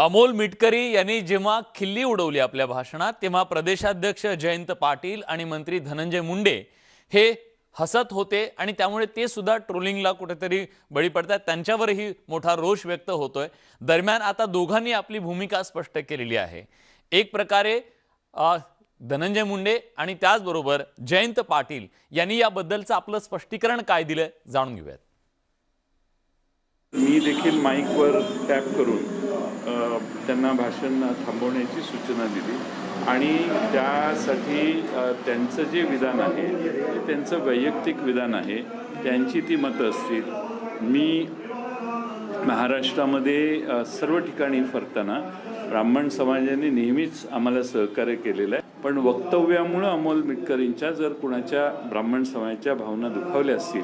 अमोल मिटकरी यांनी जेव्हा खिल्ली उडवली आपल्या भाषणात तेव्हा प्रदेशाध्यक्ष जयंत पाटील आणि मंत्री धनंजय मुंडे हे हसत होते आणि त्यामुळे ते सुद्धा ट्रोलिंगला कुठेतरी बळी पडतात. त्यांच्यावरही मोठा रोष व्यक्त होतोय. दरम्यान आता दोघांनी आपली भूमिका स्पष्ट केलेली आहे. एक प्रकारे धनंजय मुंडे आणि त्याचबरोबर जयंत पाटील यांनी याबद्दलचं आपलं स्पष्टीकरण काय दिलं जाणून घेऊयात. मी देखील माईकवर टॅप करून त्यांना भाषण थांबवण्याची सूचना दिली. आणि त्यासाठी त्यांचं जे विधान आहे ते त्यांचं वैयक्तिक विधान आहे त्यांची ती मतं असतील. मी महाराष्ट्रामध्ये सर्व ठिकाणी फरताना ब्राह्मण समाजाने नेहमीच आम्हाला सहकार्य केलेलं आहे. पण वक्तव्यामुळं अमोल मिटकरींच्या जर कुणाच्या ब्राह्मण समाजाच्या भावना दुखावल्या असतील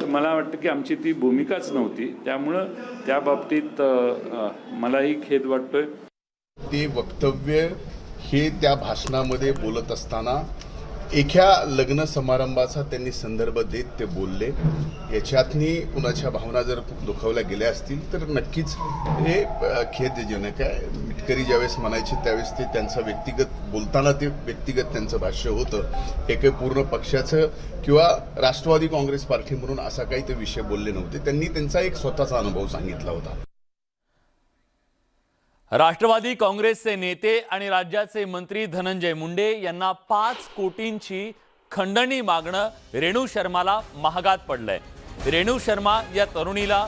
तर मला वाटतं की आमची ती भूमिकाच नव्हती. त्यामुळं त्या बाबतीत मलाही खेद वाटतोय. ते वक्तव्य हे त्या भाषणामध्ये बोलत असताना एका लग्न समारंभाचा त्यांनी संदर्भ देत ते बोलले. याच्यातनी कुणाच्या भावना जर दुखावल्या गेल्या असतील तर नक्कीच हे खेद खेदजनक आहे. मिटकरी ज्यावेळेस म्हणायचे त्यावेळेस ते त्यांचा व्यक्तिगत बोलताना ते व्यक्तिगत त्यांचं भाष्य होतं. हे काही पूर्ण पक्षाचं किंवा राष्ट्रवादी काँग्रेस पार्टी म्हणून असा काही ते विषय बोलले नव्हते. त्यांनी त्यांचा एक स्वतःचा अनुभव सांगितला होता. राष्ट्रवादी काँग्रेसचे नेते आणि राज्याचे मंत्री धनंजय मुंडे यांना पाच कोटींची खंडणी मागणं रेणू शर्माला महागात पडलंय. रेणू शर्मा या तरुणीला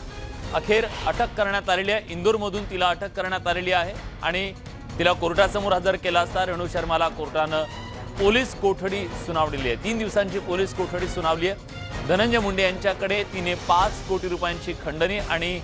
अखेर अटक करण्यात आलेली आहे. इंदूरमधून तिला अटक करण्यात आलेली आहे आणि तिला कोर्टासमोर हजर केला असता रेणू शर्माला कोर्टानं पोलीस कोठडी सुनावलेली आहे. तीन दिवसांची पोलीस कोठडी सुनावली आहे. धनंजय मुंडे यांच्याकडे तिने पाच कोटी रुपयांची खंडणी आणि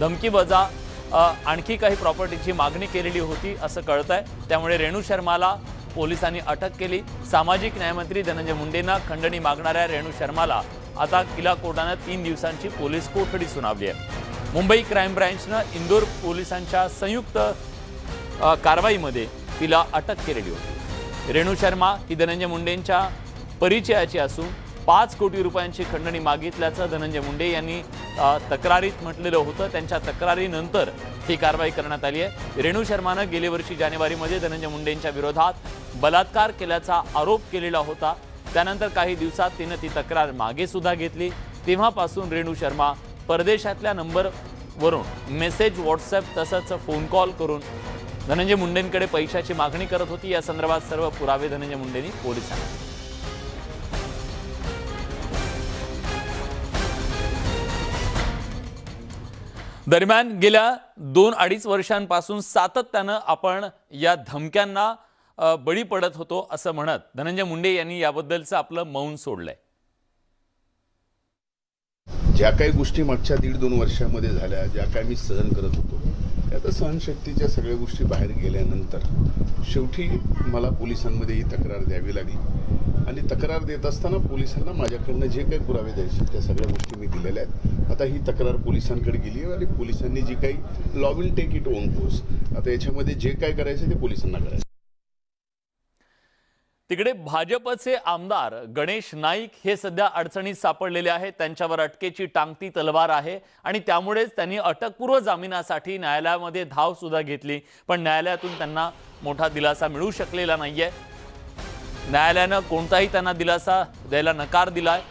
धमकीबजा आणखी काही प्रॉपर्टीची मागणी केलेली होती असं कळत आहे त्यामुळे रेणू शर्माला पोलिसांनी अटक केली. सामाजिक न्यायमंत्री धनंजय मुंडेंना खंडणी मागणाऱ्या रेणू शर्माला आता किला कोर्टानं तीन दिवसांची पोलीस कोठडी सुनावली आहे. मुंबई क्राईम ब्रँचनं इंदोर पोलिसांच्या संयुक्त कारवाईमध्ये तिला अटक केलेली होती. रेणू शर्मा ही धनंजय मुंडेंच्या परिचयाची असून पाच कोटी रुपयांची खंडणी मागितल्याचं धनंजय मुंडे यांनी तक्रारीत म्हटलेलं होतं. त्यांच्या तक्रारीनंतर ही कारवाई करण्यात आली आहे. रेणू शर्मानं गेल्या वर्षी जानेवारीमध्ये धनंजय मुंडेंच्या विरोधात बलात्कार केल्याचा आरोप केलेला होता. त्यानंतर काही दिवसात तिनं ती तक्रार मागे सुद्धा घेतली. तेव्हापासून रेणू शर्मा परदेशातल्या नंबरवरून मेसेज व्हॉट्सअप तसंच फोन कॉल करून धनंजय मुंडेंकडे पैशाची मागणी करत होती. या संदर्भात सर्व पुरावे धनंजय मुंडेंनी पोलिसांना दरम्यान गेल्या दोन अडीच वर्षांपासून सातत्यानं आपण या धमक्यांना बळी पडत होतो असं म्हणत धनंजय मुंडे यांनी याबद्दलचं आपलं मौन सोडलंय. ज्या काही गोष्टी मागच्या दीड दोन वर्षामध्ये झाल्या ज्या काही मी सहन करत होतो त्या आता सहनशक्तीच्या सगळ्या गोष्टी बाहेर गेल्यानंतर शेवटी मला पोलिसांमध्ये ही तक्रार द्यावी लागली. आणि तक्रार देत असताना पोलिसांना माझ्याकडनं जे काही पुरावे द्यायचे त्या सगळ्या गोष्टी मी दिलेल्या आहेत. आता ही तक्रार पोलिसांकडे गेली आहे आणि पोलिसांनी जी काही law will take it own course आता याच्यामध्ये जे काय करायचं ते पोलिसांना करायचं तिकडे भाजपचे आमदार गणेश नाईक हे सध्या अडचणीत सापडलेले आहेत. त्यांच्यावर अटकेची टांगती तलवार आहे आणि त्यामुळेच त्यांनी अटकपूर्व जामिनासाठी न्यायालयामध्ये धाव सुद्धा घेतली. पण न्यायालयातून त्यांना मोठा दिलासा मिळू शकलेला नाहीये. न्यायालयानं कोणताही त्यांना दिलासा द्यायला नकार दिलाय.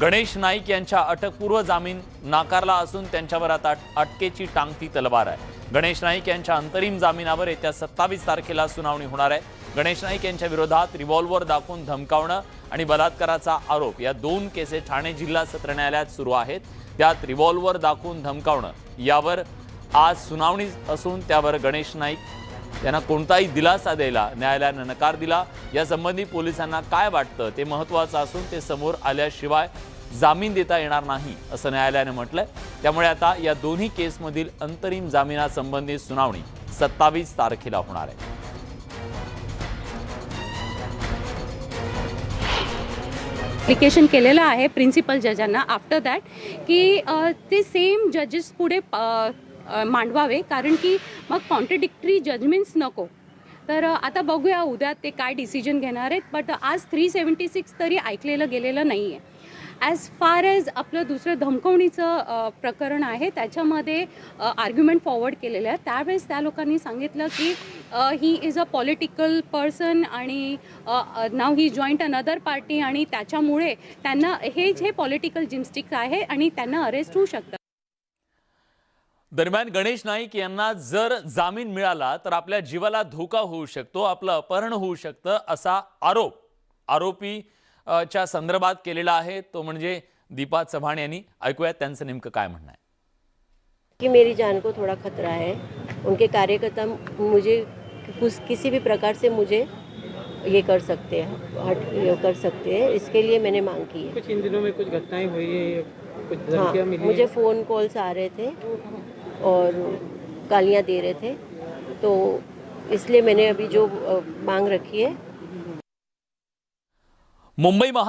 गणेश नाईक यांच्या अटकपूर्व जामीन नाकारला असून त्यांच्यावर आता अटकेची टांगती तलवार आहे. गणेश नाईक यांच्या अंतरिम जामिनावर येत्या सत्तावीस तारखेला सुनावणी होणार आहे. गणेश नाईक यांच्या विरोधात रिव्हॉल्व्हर दाखवून धमकावणं आणि बलात्काराचा आरोप या दोन केसेस ठाणे जिल्हा सत्र न्यायालयात सुरू आहेत. त्यात रिव्हॉल्व्हर दाखवून धमकावणं यावर आज सुनावणी असून त्यावर गणेश नाईक त्यांना कोणताही दिलासा द्यायला न्यायालयानं नकार दिला. यासंबंधी पोलिसांना काय वाटतं? ते महत्त्वाचं असून ते समोर आल्याशिवाय जामीन देता येणार नाही असं न्यायालयानं म्हटलंय. त्यामुळे आता या दोन्ही केसमधील अंतरिम जामिनासंबंधी सुनावणी सत्तावीस तारखेला होणार आहे. ॲप्लिकेशन केलेलं आहे प्रिन्सिपल जजांना आफ्टर दॅट की ते सेम जजेस पुढे मांडवावे. कारण की मग कॉन्ट्रडिक्टरी जजमेंट्स नको. तर आता बघूया उद्या ते काय डिसिजन घेणार आहेत. बट आज थ्री सेवन्टी सिक्स तरी ऐकलेलं गेलेलं नाही आहे ॲज फार ॲज आपलं दुसरं धमकवणीचं प्रकरण आहे त्याच्यामध्ये आर्ग्युमेंट फॉरवर्ड केलेलं आहे. त्यावेळेस त्या लोकांनी सांगितलं की he is a political person आणि नाव ही जॉईंट अनदर पार्टी आणि त्याच्यामुळे त्यांना हे जे पॉलिटिकल जिमस्टिक्स आहे आणि त्यांना अरेस्ट होऊ शकतं. दरम्यान गणेश नाईक यांना जर जामीन मिळाला तर आपल्या जीवाला धोका होऊ शकतो आपलं अपहरण होऊ शकतं असा आरोप आरोपी च्या संदर्भात केलेला आहे. तो म्हणजे दीपा चव्हाण यांनी. ऐकूयात त्यांचं नेमकं काय म्हणणं आहे. कि मेरी जान को थोड़ा खतरा है. उनके कार्यकर्ता मुझे कुछ किसी भी प्रकार से मुझे ये कर सकते हैं हट ये कर सकते हैं। इसके लिए मैंने मांग की है। कुछ इन दिनों में कुछ घटनाएं हुई है कुछ हाँ मिली मुझे। फ़ोन कॉल्स आ रहे थे। और गालियाँ दे रहे थे। तो इसलिए मैंने अभी जो मांग रखी है। मुंबई महा